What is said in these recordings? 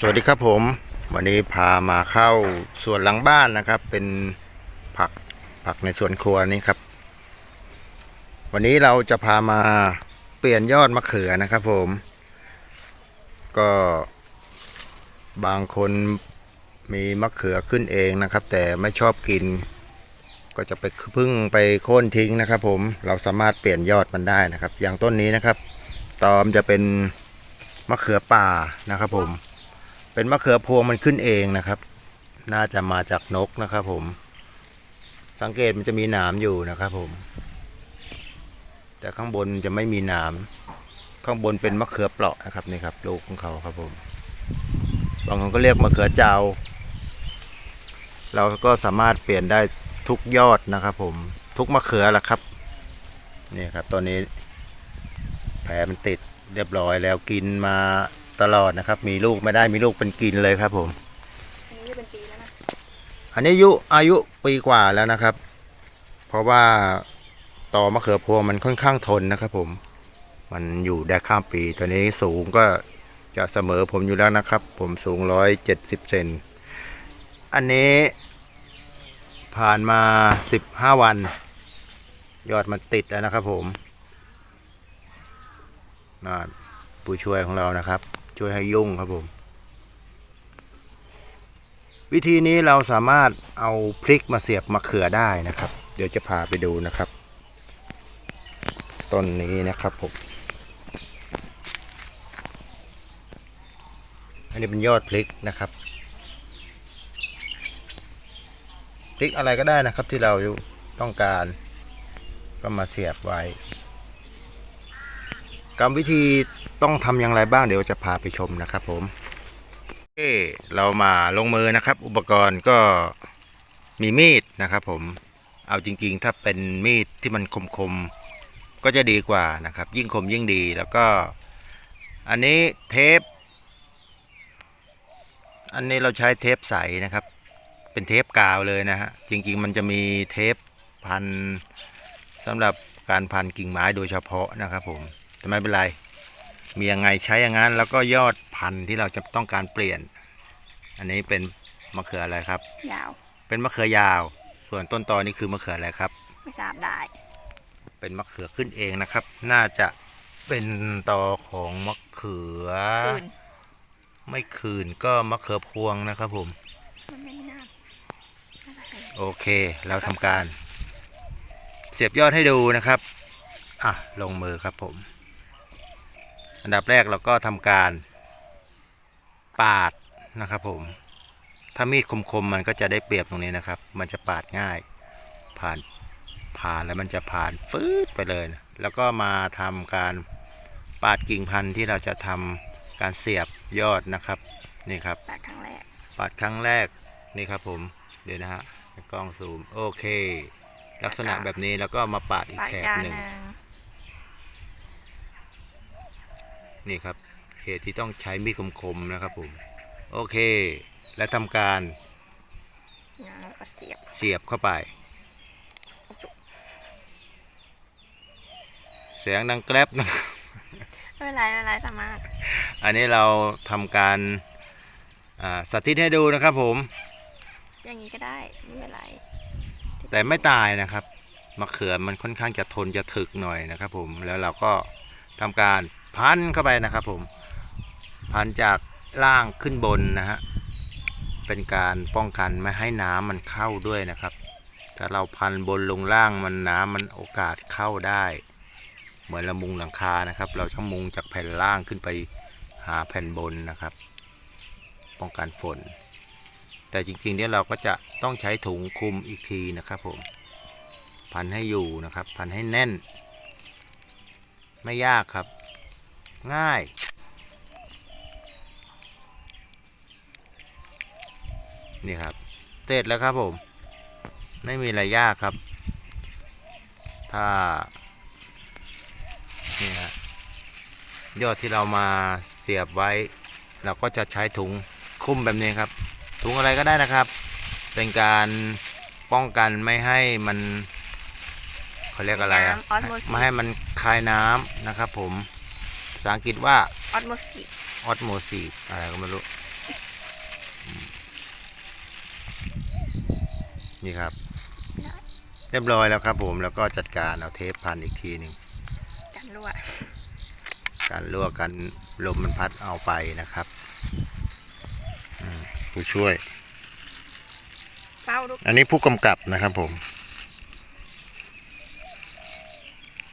สวัสดีครับผม วันนี้พามาเข้าสวนหลังบ้านนะครับ เป็นผักผักในสวนครัวนี้ครับ วันนี้เราจะพามาเปลี่ยนยอดมะเขือนะครับ ผม ก็บางคนมีมะเขือขึ้นเองนะครับ แต่ไม่ชอบกิน ก็จะไปพึ่งไปโค่นทิ้งนะครับ ผมเราสามารถเปลี่ยนยอดมันได้นะครับ อย่างต้นนี้นะครับ ตอมจะเป็นมะเขือป่านะครับ ผม เป็นมะเขือพวงมันขึ้นเองนะครับ น่าจะมาจากนกนะครับผม สังเกตมันจะมีหนามอยู่นะครับผม แต่ข้างบนจะไม่มีหนาม ข้างบนเป็นมะเขือเปราะนะครับนี่ครับลูกของเขาครับผม บางคนก็เรียกมะเขือเจ้า เราก็สามารถเปลี่ยนได้ทุกยอดนะครับผม ทุกมะเขือแหละครับ นี่ครับตอนนี้แผลมันติดเรียบร้อยแล้วกินมา ตลอดนะครับ มีลูกไม่ได้มีลูกเป็นกินเลยครับ ผมอันนี้เป็นปีแล้วนะอันนี้อายุอายุปีกว่าแล้วนะครับ เพราะว่าตอมะเขือพวงมันค่อนข้างทนนะครับ ผม มันอยู่ได้ข้ามปีตอนนี้สูงก็จะเสมอผมอยู่แล้วนะครับ ผมสูงร้อยเจ็ดสิบเซนอันนี้ผ่านมาสิบห้าวัน ยอดมันติดแล้วนะครับผมนั่นผู้ช่วยของเรานะครับ ช่วยให้ยุ่งครับผม วิธีนี้เราสามารถเอาพริกมาเสียบมะเขือได้นะครับ เดี๋ยวจะพาไปดูนะครับต้นนี้นะครับผมอันนี้เป็นยอดพริกนะครับพริกอะไรก็ได้นะครับที่เราต้องการก็มาเสียบไว้ กรรมวิธี ต้องทำอย่างไรบ้างเดี๋ยวจะพาไปชมนะครับผมโอเคเรามาลงมือนะครับ อุปกรณ์ก็มีมีดนะครับผมเอาจริงๆ ถ้าเป็นมีดที่มันคมๆ ก็จะดีกว่านะครับ ยิ่งคมยิ่งดีแล้วก็ อันนี้เทป อันนี้เราใช้เทปใสนะครับ เป็นเทปกาวเลยนะฮะจริงๆ มันจะมีเทปพันสำหรับการพันกิ่งไม้โดยเฉพาะนะครับผมแต่ไม่เป็นไร มียังไงใช้อย่างนั้น แล้วก็ยอดพันธุ์ที่เราจะต้องการเปลี่ยน อันนี้เป็นมะเขืออะไรครับ ยาว เป็นมะเขือยาว ส่วนต้นตอนี่คือมะเขืออะไรครับ ไม่ทราบได้ เป็นมะเขือขึ้นเองนะครับ น่าจะเป็นตอของมะเขือ คืน ไม่คืนก็มะเขือพวงนะครับผม มันไม่น่าน่าจะเห็นโอเค เราทำการ เสียบยอดให้ดูนะครับ อะ ลงมือครับผม อันดับแรกเราก็ทำการปาดนะครับผม ถ้ามีดคมๆมันก็จะได้เปรียบตรงนี้นะครับ มันจะปาดง่าย ผ่านผ่านแล้วมันจะผ่านฟืดไปเลยนะแล้วก็มาทำการปาดกิ่งพันธุ์ที่เราจะทำการเสียบยอดนะครับนี่ครับแปดครั้งแรกปาดครั้งแรกนี่ครับผมเดี๋ยวนะฮะกล้องซูมโอเค ลักษณะแบบนี้แล้วก็มาปาดอีกปลายแถบด้านหนึ่ง ห นึ่งนี่ครับเหตุที่ต้องใช้มีดคมๆนะครับผมโอเค และทำการแล้วก็เสียบเสียบเข้าไป เสียงดังแกรบนะไม่เป็นไรไม่เป็นไรสามารถอันนี้เราทำการอ่าสาธิตให้ดูนะครับผม อย่างนี้ก็ได้ไม่เป็นไรแต่ไม่ตายนะครับมะเขือมันค่อนข้างจะทนจะถึกหน่อยนะครับผมแล้วเราก็ทำการ พันเข้าไปนะครับผม พันจากล่างขึ้นบนนะฮะ เป็นการป้องกันไม่ให้น้ำมันเข้าด้วยนะครับ ถ้าเราพันบนลงล่างมันน้ำมันโอกาสเข้าได้ เหมือนเรามุงหลังคานะครับ เราต้องมุงจากแผ่นล่างขึ้นไปหาแผ่นบนนะครับ ป้องกันฝน แต่จริงๆเนี่ยเราก็จะต้องใช้ถุงคลุมอีกทีนะครับผม พันให้อยู่นะครับ พันให้แน่น ไม่ยากครับ ง่ายนี่ครับเสร็จแล้วครับผม ไม่มีอะไรยากครับ ถ้านี่ฮะยอดที่เรามาเสียบไว้ เราก็จะใช้ถุงคลุมแบบนี้ครับ ถุงอะไรก็ได้นะครับ เป็นการป้องกันไม่ให้มันเขาเรียกอะไรอะออสโมซิไม่ให้มันคายน้ำนะครับผมภาษาอังกฤษว่าออสโมซิออสโมซีอะไรก็ไม่รู้ นี่ครับ เรียบร้อยแล้วครับผมแล้วก็จัดการเอาเทปพันอีกทีหนึ่งกันรั่วการลวกกันลมมันพัดเอาไปนะครับอืมผู้ช่วย เป้าลูกอันนี้ผู้กำกับนะครับผม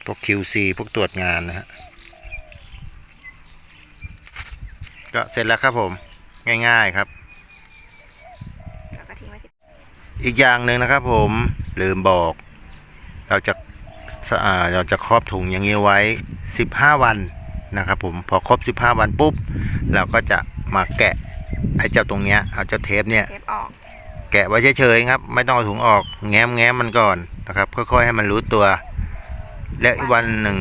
พวก QC พวกตรวจงานนะฮะ ก็เสร็จแล้วครับผมง่ายๆครับแล้วก็ทิ้งไว้ที่อีกอย่างหนึ่งนะครับผมลืมบอก เราจะสะอาเราจะครอบถุงอย่างนี้ไว้ 15 วันนะครับผมพอครบ 15 วันปุ๊บ เราก็จะมาแกะไอ้เจ้าตรงเนี้ยเอาเจ้าเทปเนี่ยเทปออกแกะไว้เฉยๆครับ ไม่ต้องเอาถุงออกแง้มแง้มมันก่อนนะครับค่อยๆให้มันรู้ตัว และอีกวันหนึ่ง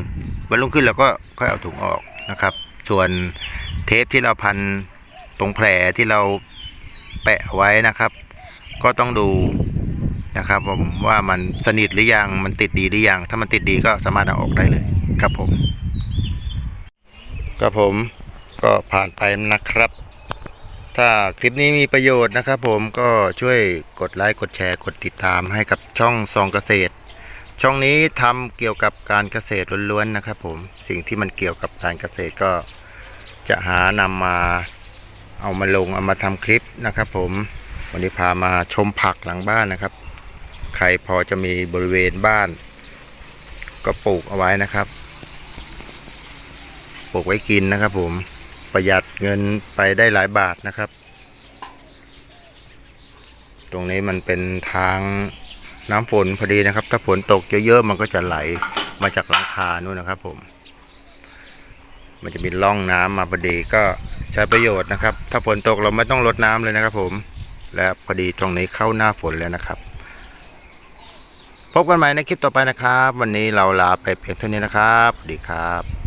วันรุ่งขึ้นเราก็ค่อยเอาถุงออกนะครับ ส่วน เทปที่เราพันตรงแผลที่เราแปะไว้นะครับ ก็ต้องดูนะครับผมว่ามันสนิทหรือยังมันติดดีหรือยัง ถ้ามันติดดีก็สามารถเอาออกได้เลยครับผมครับผมก็ผ่านไปนะครับ ถ้าคลิปนี้มีประโยชน์นะครับ ผมก็ช่วยกดไลค์กดแชร์กดติดตามให้กับช่องซองเกษตร ช่องนี้ทำเกี่ยวกับการเกษตรล้วนๆนะครับ ผมสิ่งที่มันเกี่ยวกับการเกษตรก็ จะหานำมาเอามาลงเอามาทำคลิปนะครับ ผมวันนี้พามาชมผักหลังบ้านนะครับ ใครพอจะมีบริเวณบ้าน ก็ปลูกเอาไว้นะครับ ปลูกไว้กินนะครับ ผมประหยัดเงินไปได้หลายบาทนะครับ ตรงนี้มันเป็นทางน้ำฝนพอดีนะครับ ถ้าฝนตกเยอะๆมันก็จะไหลมาจากหลังคานู่นนะครับ ผม มันจะมีร่องน้ำมาพอดีก็ใช้ประโยชน์นะครับ ถ้าฝนตกเราไม่ต้องลดน้ำเลยนะครับผม และพอดีตรงนี้เข้าหน้าฝนแล้วนะครับ พบกันใหม่ในคลิปต่อไปนะครับ วันนี้เราลาไปเพียงเท่านี้นะครับ ดีครับ